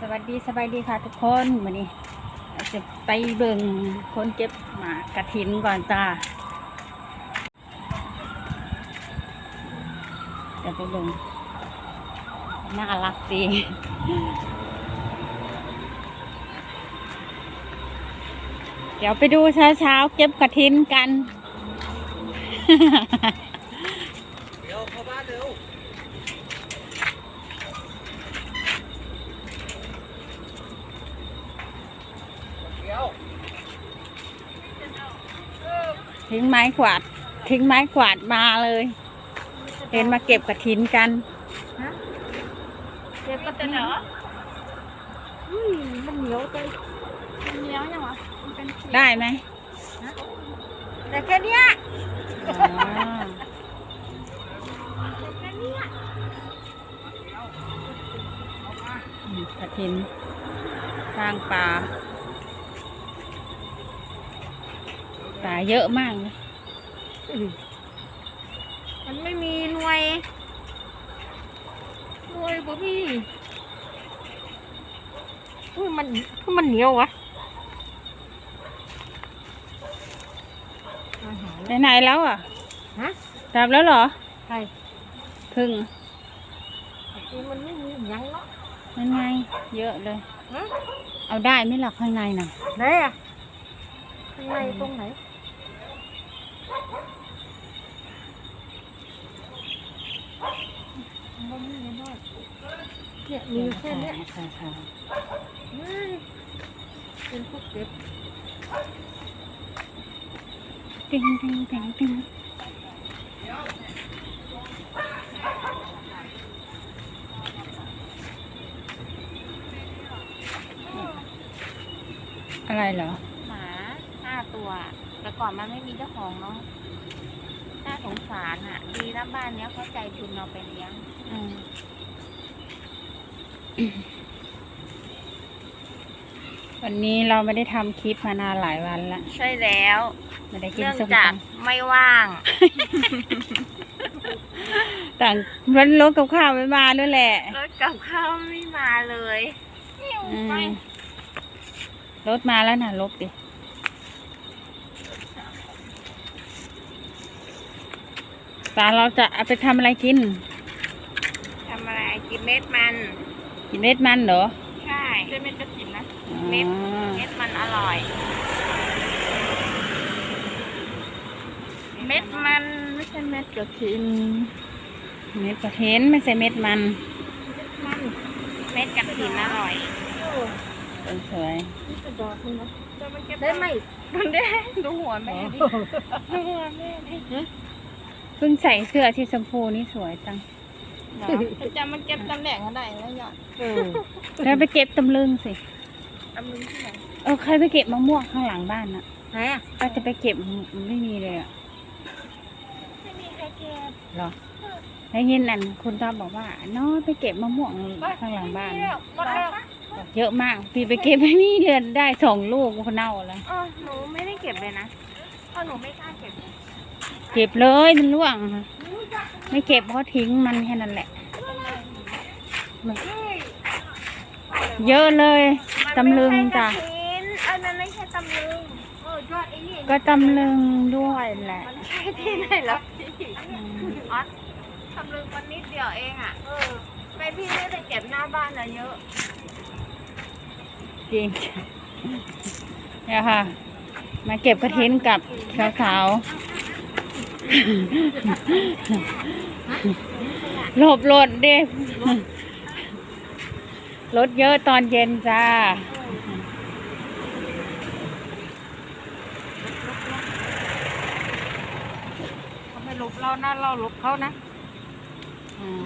สวัสดีสบายดีค่ะทุกคนวันนี้จะไปเบิ่งคนเก็บหมากกระถินก่อนจ้าจะไปเบิ่งน่ารักดีเดี๋ยวไปดูเช้าเช้าๆเก็บกระถินกัน เดี๋ยวเข้าบ้านเร็วเดี๋ยว ทิ้งไม้กวาด ทิ้งไม้กวาดมาเลยเห็นมาเก็บกระถินกันเจ็บก็เหรออุ้ยมันเหนียวจังมันเหนียวยังวะมันเป็นสีได้ไหมแต่แค่เนี้ยอ๋อแค่เนี้ยอืมกระถินสร้างปลาปลาเยอะมากเลยมันไม่มีหน่วยหน่วยบ่มีอุ้ยมันมันเหนียววะอาหารไปไหนแล้วอะฮะกลับแล้วเหรอใช่พึ่งที่มันไม่มีหยังเนาะนั่นไงเยอะเลยฮะเอาได้ไหมล่ะข้างในน่ะไหนอะข้างในตรงไหนมันมีน้อยเนี่ย มีอยู่แค่เนี้ยใช่ใช่เฮ้ยเป็นพวกเก็บติ้งติ้งติ้งติ้งอะไรเหรอ หมาห้าตัว แต่ก่อนมันไม่มีเจ้าของเนาะน่าสงสารอะ ดีนะบ้านเนี้ยเขาใจบุญเราไปเลี้ยงอืม วันนี้เราไม่ได้ทำคลิปมานานหลายวันละใช่แล้วไม่ได้กินเนื่องส้มจากตำไม่ว่างต่างวันรถกับข้าวไม่มาด้วยแหละ รถกับข้าวไม่มาเลยอืมรถมาแล้วนะลบดิ ตาเราจะเอาไปทำอะไรกิน ทำอะไรกินเม็ดมัน กินเม็ดมันเหรอ ใช่เม็ดกระถินนะอ๋อเม็ด เม็ดมันอร่อย เม็ดมันไม่ใช่เม็ดกระถิน เม็ดกระเทนไม่ใช่เม็ดมันมันเม็ดกระถินอร่อยสวยได้ไหมมันได้ดูหัวแม่ดิดูหัวแม่ดิๆเพิ่งใส่เสื้อที่ชมพูนี่สวยจัง จะมันเก็บตำแหน่งเขาได้แล้วยอดแล้วไปเก็บตำลึงสิ ตำลึงที่ไหนเออใครไปเก็บมะม่วงข้างหลังบ้านน่ะไหนอะป้าจะไปเก็บมันไม่มีเลยอะไม่มีใครเก็บเหรอได้ยินนั่นคุณตาบอกว่าน้องไปเก็บมะม่วงข้างหลังบ้าน หมดแล้วเยอะมากพี่ไปเก็บไม่มีเดือนได้สองลูกก็เน่าแล้วเออหนูไม่ได้เก็บเลยนะเพราะหนูไม่กล้าเก็บ เก็บเลยมันร่วง ไม่เก็บเพราะทิ้งมันแค่นั้นแหละ เยอะเลยตำลึงจ้ะมันไม่ใช่กระถินอันนั้นไม่ใช่ตำลึงเออยอดไอ้นี่ก็ตำลึงด้วยแหละมันใช่ที่ไหนแล้วพี่อ๋อตำลึงมันนิดเดียวเองอะเออไม่พี่ไม่ได้เก็บหน้าบ้านอะเยอะ จริงเนี่ยค่ะ มาเก็บกระถินกับสาวๆ หลบรถดิรถเยอะตอนเย็นจ้า เขาไม่ลบเรานะเราลบเขานะอืม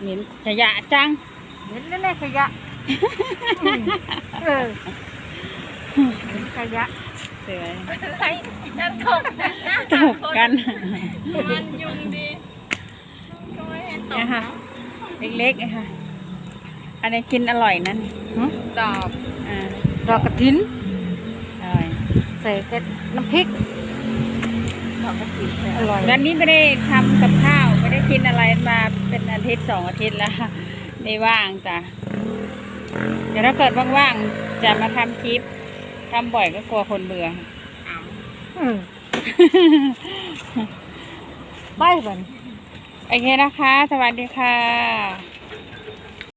เหม็นขยะจังเห็นแน่ๆขยะ เออเห็นขยะเสืออะไรจะตกนะตบกันมันยุงดีก็ไม่เห็นตเนี่ยกค่ะเล็กๆอะค่ะอันนี้กินอร่อยนั่นดอกอ่าดอกกระถินอร่อยใส่แค่น้ำพริกดอกกระถินอร่อยวันนี้ไม่ได้ทำกับข้าวไม่ได้กินอะไรมาเป็นอาทิตย์สองอาทิตย์แล้วไม่ว่างจ้ะเดี๋ยวถ้าเกิดว่างๆจะมาทำคลิป ทำบ่อยก็กลัวคนเบื่อเอาอืมไปบันโอเคนะคะ สวัสดีค่ะ